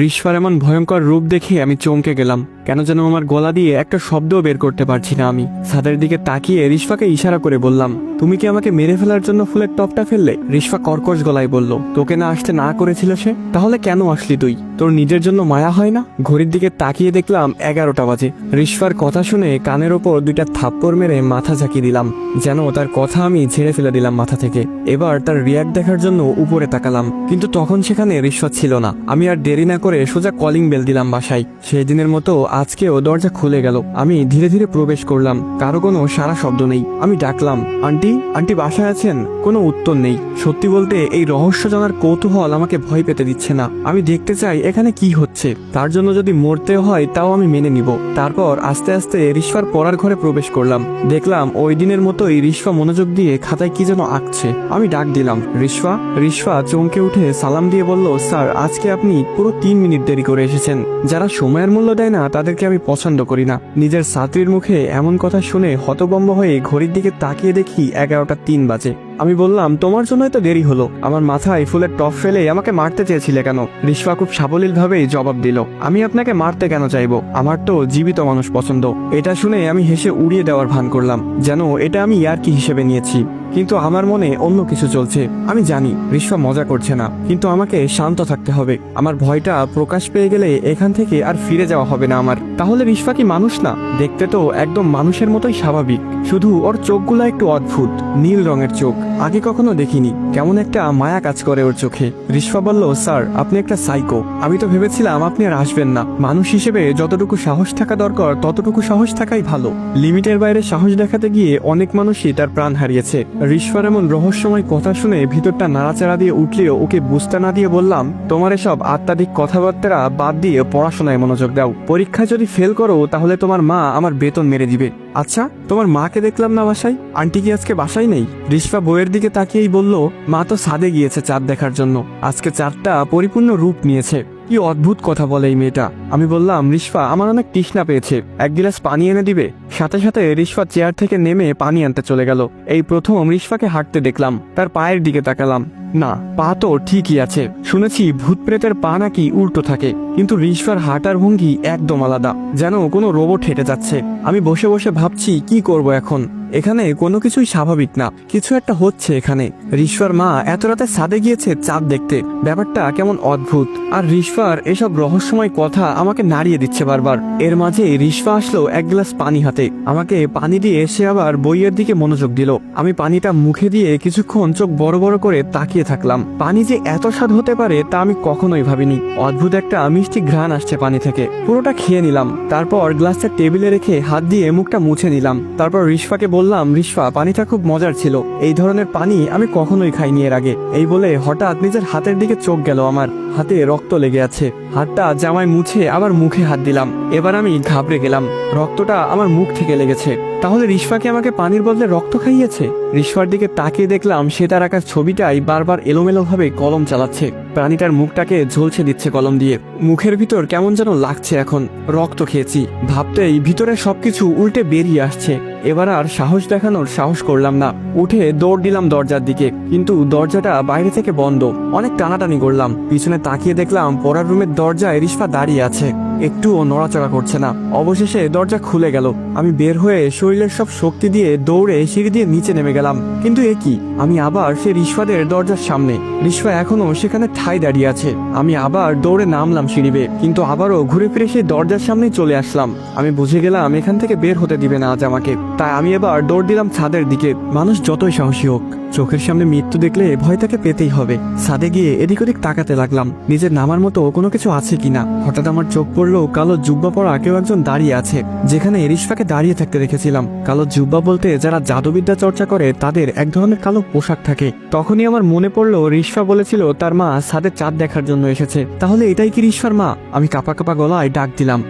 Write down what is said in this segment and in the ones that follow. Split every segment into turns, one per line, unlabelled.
রিস্পার এমন ভয়ঙ্কর রূপ দেখে আমি চমকে গেলাম। কেন যেন আমার গলা দিয়ে একটা শব্দও বের করতে পারছি না আমি। ছাদের দিকে তাকিয়ে রিস্পাকে ইশারা করে বললাম, তুমি কি আমাকে মেরে ফেলার জন্য ফুলের টপটা ফেললে? রিস্পা কর্কশ গলায় বলল, তোকে না আসতে না করেছিল সে? তাহলে কেন আসলি তুই? তোর নিজের জন্য মায়া হয় না? ঘড়ির দিকে তাকিয়ে দেখলাম এগারোটা বাজে। রিস্পার কথা শুনে কানের ওপর দুইটা থাপ্পড় মেরে মাথা ঝাঁকিয়ে দিলাম, যেন তার কথা আমি ঝেড়ে ফেলে দিলাম মাথা থেকে। এবার তার রিয়াক্ট দেখার জন্য উপরে তাকালাম, কিন্তু তখন সেখানে রিশ্বত ছিল না। আমি আর দেরি না করে সোজা কলিং বেল দিলাম বাসায়। সেই দিনের মতো আজকেও দরজা খুলে গেল। আমি ধীরে ধীরে প্রবেশ করলাম। কারও কোনো সারা শব্দ নেই। আমি ডাকলাম, আন্টি আন্টি বাসায় আছেন? কোনো উত্তর নেই। সত্যি বলতে, এই রহস্য জানার কৌতূহল আমাকে ভয় পেতে দিচ্ছে না। আমি দেখতে চাই এখানে কি হচ্ছে। তার জন্য যদি মরতে হয়, তাও আমি মেনে নিব। তারপর আস্তে আস্তে রিস্পার পড়ার ঘরে প্রবেশ করলাম। দেখলাম ওই দিনের মতোই রিস্পা মনোযোগ দিয়ে খাতায় কি যেন আঁকছে। আমি ডাক দিলাম রিস্পা রিস্পা চমকে উঠে সালাম দিয়ে বলল, স্যার, আজকে আপনি পুরো তিন মিনিট দেরি করে এসেছেন। যারা সময়ের মূল্য দেয় না তাদেরকে আমি পছন্দ করি না। নিজের ছাত্রীর মুখে এমন কথা শুনে হতবম্ব হয়ে ঘড়ির দিকে তাকিয়ে দেখি এগারোটা তিন বাজে। আমি বললাম, তোমার জন্যই তো দেরি হলো। আমার মাথায় ফুলের টপ ফেলে আমাকে মারতে চেয়েছিলে কেন? রিস্পা খুব সাবলীল ভাবেই জবাব দিল, আমি আপনাকে মারতে কেন চাইব? আমার তো জীবিত মানুষ পছন্দ। এটা শুনে আমি হেসে উড়িয়ে দেওয়ার ভান করলাম, যেন এটা আমি ইয়ার্কি হিসেবে নিয়েছি। কিন্তু আমার মনে অন্য কিছু চলছে। আমি জানি রিস্পা মজা করছে না, কিন্তু আমাকে শান্ত থাকতে হবে। আমার ভয়টা প্রকাশ পেয়ে গেলে এখান থেকে আর ফিরে যাওয়া হবে না আমার। তাহলে রিস্পা কি মানুষ না? দেখতে তো একদম মানুষের মতোই স্বাভাবিক। শুধু ওর চোখগুলো একটু অদ্ভুত, নীল রঙের চোখ। আগে কখনো দেখিনি কেমন একটা মায়া কাজ করে ওর চোখে। রিস্পা বলল, স্যার, আপনি একটা সাইকো। আমি তো ভেবেছিলাম আপনি আর আসবেন না। মানুষ হিসেবে যতটুকু সাহস থাকা দরকার, ততটুকু সাহস থাকাই ভালো। লিমিটের বাইরে সাহস দেখাতে গিয়ে অনেক মানুষই তার প্রাণ হারিয়েছে। রিস্পার এমন রহস্যময় কথা শুনে ভিতরটা নাড়াচাড়া দিয়ে উঠলেও ওকে বুঝতে না দিয়ে বললাম, তোমার এসব আত্মাধিক কথাবার্তা বাদ দিয়ে পড়াশোনায় মনোযোগ দাও। পরীক্ষা যদি ফেল করো, তাহলে তোমার মা আমার বেতন মেরে দিবে। আচ্ছা তোমার মাকে দেখলাম না বাসায়? আন্টি কি আজকে বাসায় নেই? রিস্পা বইয়ের দিকে তাকিয়েই বলল, মা তো সাদে গিয়েছে চাঁদ দেখার জন্য। আজকে চাঁদটা পরিপূর্ণ রূপ নিয়েছে। কি অদ্ভুত কথা বলে এই মেয়েটা। আমি বললাম রিস্পা আমার অনেক তৃষ্ণা পেয়েছে। এক গিলাস পানি এনে দিবে। সাথে সাথে রিস্পা চেয়ার থেকে নেমে পানি আনতে চলে গেল। এই প্রথম রিস্পাকে হাঁটতে দেখলাম, তার পায়ের দিকে তাকালাম। না, পা তো ঠিকই আছে। শুনেছি ভূত প্রেতের পা নাকি উল্টো থাকে, কিন্তু রিস্পার হাঁটার ভঙ্গি একদম আলাদা, যেন কোনো রোবট হেঁটে যাচ্ছে। আমি বসে বসে ভাবছি, কি করব এখন? এখানে কোনো কিছুই স্বাভাবিক না। কিছু একটা হচ্ছে এখানে। রিস্পার মা এত রাতে সাদে গিয়েছে চাঁদ দেখতে। ব্যাপারটা কেমন অদ্ভুত। আর রিস্পার এসব রহস্যময় কথা আমাকে নাড়িয়ে দিচ্ছে বারবার। এর মাঝে রিস্পা আসলো এক গ্লাস পানি হাতে। আমাকে পানি দিয়ে এসে আবার বইয়ের দিকে মনোযোগ দিল। আমি পানিটা মুখে দিয়ে কিছুক্ষণ চোখ বড় বড় করে তাকিয়ে থাকলাম। পানি যে এত স্বাদ হতে পারে তা আমি কখনোই ভাবিনি। অদ্ভুত একটা মিষ্টি ঘ্রাণ আসছে পানি থেকে। পুরোটা খেয়ে নিলাম। তারপর গ্লাসটা টেবিলে রেখে হাত দিয়ে মুখটা মুছে নিলাম। তারপর রিস্পাকে বললাম রিস্পা পানিটা খুব মজার ছিল। এই ধরনের পানি আমি কখনোই খাইনি এর আগে। এই বলে হঠাৎ নিজের হাতের দিকে চোখ গেল আমার। হাতে রক্ত লেগে আছে। হাতটা জামায় মুছে আবার মুখে হাত দিলাম। এবার আমি ঘাবড়ে গেলাম। রক্তটা আমার মুখ থেকে লেগেছে। তাহলে রিস্পাকে আমাকে পানির বদলে রক্ত খাইয়েছে? রিস্পার দিকে তাকিয়ে দেখলাম সে তার আঁকা ছবিটাই বারবার এলোমেলোভাবে কলম চালাচ্ছে। প্রাণীটার মুখটাকে ঝলছে দিচ্ছে কলম দিয়ে। মুখের ভিতর কেমন যেন লাগছে এখন। রক্ত খেয়েছি। ভাবতেই ভিতরে সবকিছু উল্টে বেরিয়ে আসছে। এবার আর সাহস দেখানোর সাহস করলাম না। উঠে দৌড় দিলাম দরজার দিকে, কিন্তু দরজাটা বাইরে থেকে বন্ধ। অনেক টানাটানি করলাম। পিছনে তাকিয়ে দেখলাম পড়ার রুমের দরজায় রিস্পা দাঁড়িয়ে আছে। একটুও নড়াচড়া করছে না। অবশেষে দরজা খুলে গেল। আমি বের হয়ে শরীরের সব শক্তি দিয়ে দৌড়ে সিঁড়ি দিয়ে নিচে নেমে গেলাম। কিন্তু এ কি? আমি আবার সে রিস্পাদের দরজার সামনে। রিস্পা এখনও সেখানে ঠাই দাঁড়িয়ে আছে। আমি আবার দৌড়ে নামলাম সিঁড়ি বেয়ে, কিন্তু আবারও ঘুরে ফিরে সেই দরজার সামনেই চলে আসলাম। আমি বুঝে গেলাম এখান থেকে বের হতে দিবে না আজ আমাকে। তাই আমি এবার দৌড় দিলাম ছাদের দিকে। মানুষ যতই সাহসী হোক, চোখের সামনে মৃত্যু দেখলে ভয় তাকে পেতেই হবে। ছাদে গিয়ে এদিক ওদিক তাকাতে লাগলাম। নিজের নামার মতো কোনো কিছু আছে কিনা? হঠাৎ আমার চোখ পড়ল কালো জুব্বা পরা কেউ একজন দাঁড়িয়ে আছে। যেখানে রিস্পাকে দাঁড়িয়ে থাকতে দেখেছিলাম। কালো জুব্বা বলতে যারা জাদুবিদ্যা চর্চা করে, তাদের এক ধরনের কালো পোশাক থাকে। তখনই আমার মনে পড়ল রিশফা বলেছিল, তার মা ছাদের চাঁদ দেখার জন্য এসেছে। তাহলে এটাই কি রিশফার মা? আমি কাপা কাপা গলায় ডাক দিলাম।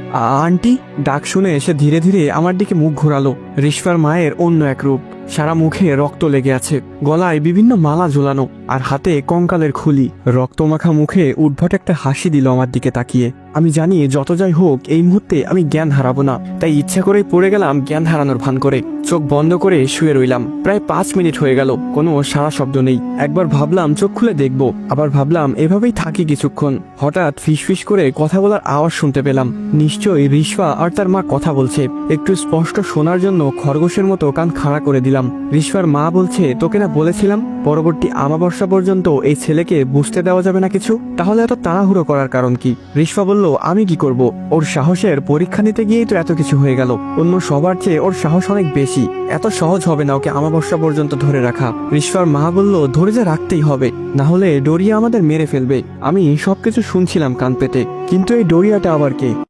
আন্টি ডাক শুনে এসে ধীরে ধীরে আমার দিকে মুখ ঘোরালো। রিশফার মায়ের অন্য এক রূপ। সারা মুখে রক্ত লেগে আছে, গলায় বিভিন্ন মালা ঝোলানো, আর হাতে কঙ্কালের খুলি। রক্তমাখা মুখে উদ্ভট একটা হাসি দিল আমার দিকে তাকিয়ে। আমি জানি যত যাই হোক, এই মুহূর্তে আমি জ্ঞান হারাবো না, তাই ইচ্ছা করেই পড়ে গেলাম জ্ঞান হারানোর ভান করে। চোখ বন্ধ করে শুয়ে রইলাম। প্রায় পাঁচ মিনিট হয়ে গেল, কোনো সারা শব্দ নেই। একবার ভাবলাম চোখ খুলে দেখব, আবার ভাবলাম এভাবেই থাকি কিছুক্ষণ। হঠাৎ ফিসফিস করে কথা বলার আওয়াজ শুনতে পেলাম। নিশ্চয়ই রিশফা আর তার মা কথা বলছে। একটু স্পষ্ট শোনার জন্য খরগোশের মতো কান খাড়া করে দিলাম রিশফার মা বলছে, তোকে না বলেছিলাম, পরবর্তী আমাবর্ষা পর্যন্ত এই ছেলেকে বুঝতে দেওয়া যাবে না কিছু? তাহলে এত তাড়াহুড়ো করার কারণ কি? রিশফা বলল, আমি কি করব? ওর সাহসের পরীক্ষা নিতে গিয়েই তো এত কিছু হয়ে গেল। অন্য সবার চেয়ে ওর সাহস অনেক বেশি। এত সহজ হবে না ওকে আমাবস্যা পর্যন্ত ধরে রাখা। রিশফার মা বলল ধরে যে রাখতেই হবে। না হলে ডোরিয়া আমাদের মেরে ফেলবে। আমি সবকিছু শুনছিলাম কান পেতে। কিন্তু এই ডোরিয়াটা আবার কে?